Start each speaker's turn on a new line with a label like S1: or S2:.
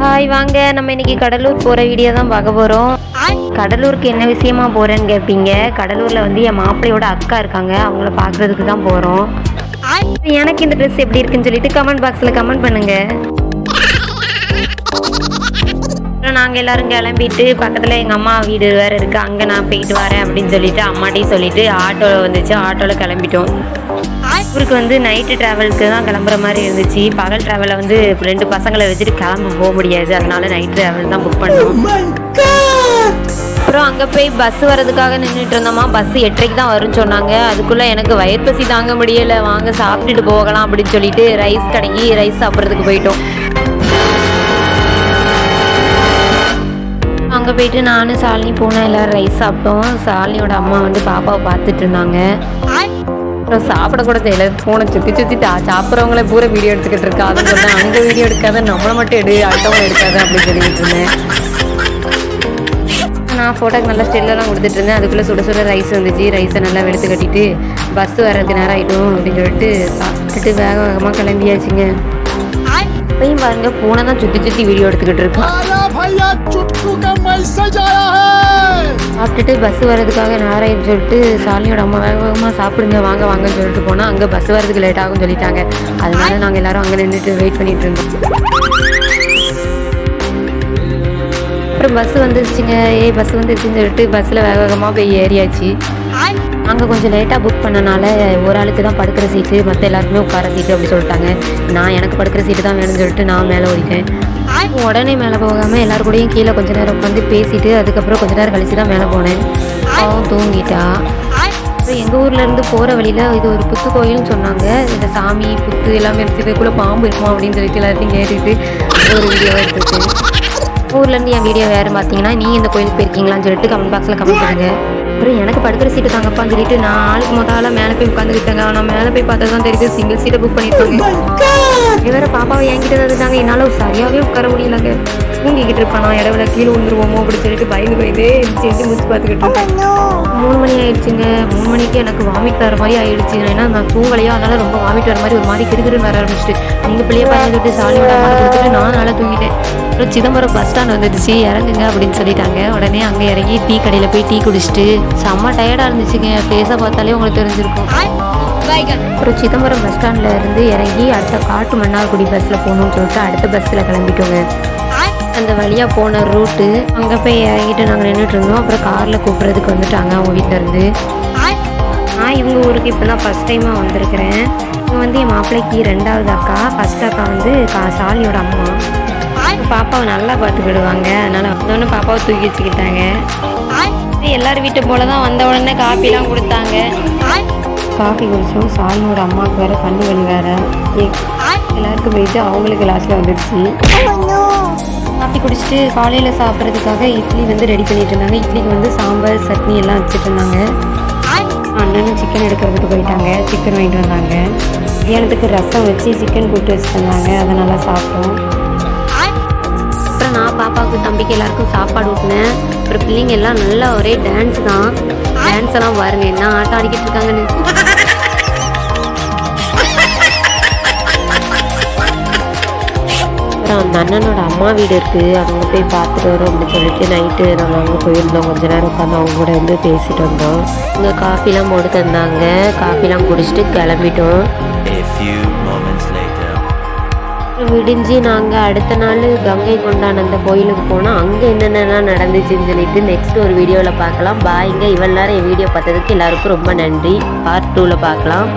S1: Hi வாங்க. நம்ம இன்னைக்கு கடலூர் போகிற வீடியோ தான் பார்க்க போகிறோம் கடலூருக்கு என்ன விஷயமா போகிறேன்னு கேட்பீங்க கடலூரில் வந்து என் மாப்பிள்ளையோட அக்கா இருக்காங்க. அவங்கள பார்க்குறதுக்கு தான் போகிறோம் எனக்கு இந்த ட்ரெஸ் எப்படி இருக்குன்னு சொல்லிட்டு கமெண்ட் பாக்ஸில் கமெண்ட் பண்ணுங்க. நாங்கள் எல்லாரும் கிளம்பிட்டு பக்கத்தில் எங்கள் அம்மா வீடு வேறு இருக்குது அங்கே நான் போயிட்டு வரேன் அப்படின்னு சொல்லிட்டு அம்மாட்டையும் சொல்லிட்டு ஆட்டோ வந்துச்சு. ஆட்டோவில் கிளம்பிட்டோம். ஊருக்கு வந்து நைட்டு ட்ராவலுக்கு தான் கிளம்புற மாதிரி இருந்துச்சு. பகல் ட்ராவலில் வந்து ரெண்டு பசங்களை வச்சுட்டு கிளம்ப போக முடியாது. அதனால நைட் ட்ராவல் தான் புக் பண்ணோம். அப்புறம் அங்கே போய் பஸ் வரதுக்காக நின்றுட்டு இருந்தோமா? பஸ் எட்டரைக்கு தான் வரும்னு சொன்னாங்க. அதுக்குள்ளே எனக்கு வயிறு பசி தாங்க முடியலை. வாங்க சாப்பிட்டுட்டு போகலாம் அப்படின்னு சொல்லிட்டு ரைஸ் கடைக்கு ரைஸ் சாப்பிட்றதுக்கு போயிட்டோம். அங்கே போயிட்டு நானும் சாலினி போனேன் எல்லோரும் ரைஸ் சாப்பிட்டோம். சாலினியோட அம்மா வந்து பாப்பாவை பார்த்துட்டு இருந்தாங்க. அப்புறம் சாப்பிட கூட தெரியல ஃபோனை சுற்றி சுற்றி சாப்பிட்றவங்களே பூரா வீடியோ எடுத்துக்கிட்டு இருக்கா. அதை சொன்னேன் அங்கே வீடியோ எடுக்காத நம்மளை மட்டும் எடு அடுத்தவங்க எடுக்காத அப்படின்னு சொல்லிட்டு இருந்தேன். நான் ஃபோட்டோக்கு நல்லா ஸ்டெல்லாம் கொடுத்துட்டு இருந்தேன். அதுக்குள்ளே சுட சுட ரைஸ் வந்துச்சு. ரைஸை நல்லா வெளுத்து கட்டிட்டு பஸ் வர்றதுக்கு நேரம் ஆகிடும் அப்படின்னு சொல்லிட்டு சாப்பிட்டுட்டு வேக வேகமாக கிளம்பியாச்சுங்க. இப்பயும் பாருங்க ஃபோனை தான் சுற்றி சுற்றி வீடியோ எடுத்துக்கிட்டு இருக்கா. விட்டுட்டு பஸ் வரதுக்காக நாராயண் சொல்லிட்டு சாலினியோட அம்மா வேகமாக சாப்பிடுங்க வாங்க வாங்கன்னு சொல்லிட்டு போனால் அங்கே பஸ் வர்றதுக்கு லேட் ஆகும்னு சொல்லிட்டாங்க. அதனால நாங்கள் எல்லாரும் அங்கே நின்றுட்டு வெயிட் பண்ணிட்டு இருந்தோம். அப்புறம் பஸ் வந்துருச்சுங்க. ஏ பஸ் வந்துருச்சுன்னு சொல்லிட்டு பஸ்ஸில் வேக வேகமாக போய் ஏறியாச்சு. அங்கே கொஞ்சம் லேட்டாக புக் பண்ணனால ஒரு ஆளுக்கு தான் படுக்கிற சீட்டு மற்ற எல்லாருக்குமே உட்கார சீட்டு அப்படி சொல்லிட்டாங்க. நான் எனக்கு படுக்கிற சீட்டு தான் வேணும்னு சொல்லிட்டு நான் மேலே ஓடிட்டேன். உடனே மேலே போகாமல் எல்லாரு கூடயும் கீழே கொஞ்ச நேரம் உட்காந்து பேசிட்டு அதுக்கப்புறம் கொஞ்ச நேரம் கழிச்சு தான் மேலே போனேன். அவன் தூங்கிட்டா. அப்புறம் எங்கள் ஊர்லேருந்து போகிற வழியில் இது ஒரு புத்து கோயில்னு சொன்னாங்க. இந்த சாமி புத்து எல்லாமே இருக்கிறதுக்குள்ளே பாம்பு இருக்குமா அப்படின்னு சொல்லிட்டு எல்லாத்தையும் கேட்டுட்டு ஒரு வீடியோவாக இருந்துச்சு ஊர்லேருந்து என் வீடியோ வேறு பார்த்தீங்கன்னா நீங்கள் இந்த கோயிலுக்கு போயிருக்கீங்களான்னு சொல்லிட்டு கமெண்ட் பாக்ஸில் கமெண்ட் பண்ணுங்கள் அப்புறம் எனக்கு படுக்கிற சீட்டு தாங்கப்பான்னு சொல்லிட்டு நான் ஆளுக்கு முதல்ல மேலே போய் உட்காந்துக்கிட்டாங்க நான் மேலே போய் பார்த்தா தான் தெரியுது. சிங்கிள் சீட்டை புக் பண்ணியிருக்காங்க. இவர பாப்பாவை என்கிட்ட தந்துட்டாங்க என்னால் சரியாகவே உட்கார முடியலங்க. தூங்கிக்கிட்டு இருப்பான்? நான் இடவுல கீழே விழுந்துருவோமோ அப்படின்னு சொல்லிட்டு பயந்து போயிட்டு சேர்த்து முடிச்சு பார்த்துக்கிட்டு இருக்கேன் மூணு மணி ஆயிடுச்சுங்க. மூணு மணிக்கு எனக்கு வாமிட் வர மாதிரி ஆயிடுச்சு. ஏன்னா நான் தூங்கலையோ? அதனால ரொம்ப வாமிட் வர மாதிரி ஒரு மாதிரி கிருகிருன்னு வர ஆரம்பிச்சிட்டு நீங்கள் பிள்ளைய பார்த்துக்கிட்டு சாலியோட விட கொடுத்துட்டு நான் நல்லா தூங்கிட்டேன். அப்புறம் சிதம்பரம் பஸ் ஸ்டாண்ட் வந்துடுச்சு. இறங்குங்க அப்படின்னு சொல்லிட்டாங்க. உடனே அங்கே இறங்கி டீ கடையில் போய் டீ குடிச்சிட்டு செம்ம டயர்டாக இருந்துச்சுங்க. ஃபேஸை பார்த்தாலே உங்களுக்கு தெரிஞ்சிருக்கும். அப்புறம் சிதம்பரம் பஸ் ஸ்டாண்டில் இருந்து இறங்கி அடுத்த காட்டு மன்னார்குடி பஸ்ஸில் போகணும்னு சொல்லிட்டு அடுத்த பஸ்ஸில் கிளம்பிட்டோங்க. அந்த வழியாக போன ரூட்டு அங்கே போய் இறங்கிட்டு நாங்கள் நின்றுட்டு இருந்தோம். அப்புறம் காரில் கூப்பிட்றதுக்கு வந்துட்டாங்க அவங்க வீட்டில் இருந்து நான் இவங்க ஊருக்கு இப்போ தான் ஃபஸ்ட் டைமாக வந்திருக்கிறேன். இவங்க வந்து என் மாப்பிள்ளைக்கு ரெண்டாவது அக்கா. ஃபஸ்ட் அக்கா வந்து கா சாலியோட அம்மா. பாப்பாவை நல்லா பார்த்துக்கிடுவாங்க. அதனால் வந்தோடனே பாப்பாவை தூக்கி வச்சுக்கிட்டாங்க. எல்லார் வீட்டு போல தான் வந்த உடனே காப்பிலாம் கொடுத்தாங்க. காஃபி குடிச்சோம். சாலினோட அம்மாவுக்கு வேற கண்ணு வலி வேற. எல்லாருக்கும் போயிட்டு அவங்களுக்கு லாஸ்ட்டில் வந்துடுச்சு. காஃபி குடிச்சிட்டு காலையில் சாப்பிட்றதுக்காக இட்லி வந்து ரெடி பண்ணிட்டு இருந்தாங்க. இட்லிக்கு வந்து சாம்பார் சட்னி எல்லாம் வச்சுட்டு இருந்தாங்க. அண்ணனும் சிக்கன் எடுக்கிறதுக்கு போயிட்டாங்க. சிக்கன் வாங்கிட்டு வந்தாங்க. மத்தியானத்துக்கு ரசம் வச்சு சிக்கன் கூட்டு வச்சுருந்தாங்க அதை நல்லா சாப்பிட்டோம். அப்புறம் நான் பாப்பாவுக்கு தம்பிக்கு எல்லாருக்கும் சாப்பாடு ஊட்டினேன். அப்புறம் பிள்ளைங்க எல்லாம் நல்லா ஒரே டான்ஸ் தான். டான்ஸ் எல்லாம் பாருங்க என்ன ஆட்டம் ஆடிக்கிட்டு இருக்காங்கன்னு. அப்புறம் அந்த அண்ணனோட அம்மா வீடு இருக்குது அங்கே போய் பார்த்துட்டு வரோம் அப்படின்னு சொல்லிட்டு நைட்டு நாங்கள் அங்கே போயிருந்தோம். கொஞ்ச நேரம் உட்காந்து அவங்க கூட வந்து பேசிட்டு வந்தோம். இங்கே காஃபிலாம் போட்டு தந்தாங்க. காஃபிலாம் குடிச்சிட்டு கிளம்பிட்டோம். விடிஞ்சு நாங்கள் அடுத்த நாள் கங்கை கொண்டான் அந்த கோயிலுக்கு போனோம். அங்கே என்னென்னலாம் நடந்துச்சுன்னு சொல்லிட்டு நெக்ஸ்ட் ஒரு வீடியோவில் பார்க்கலாம். பாய்ங்க இவ்வளோ நேரம் என் வீடியோ பார்த்ததுக்கு எல்லாருக்கும் ரொம்ப நன்றி. பார்ட் டூவில் பார்க்கலாம்.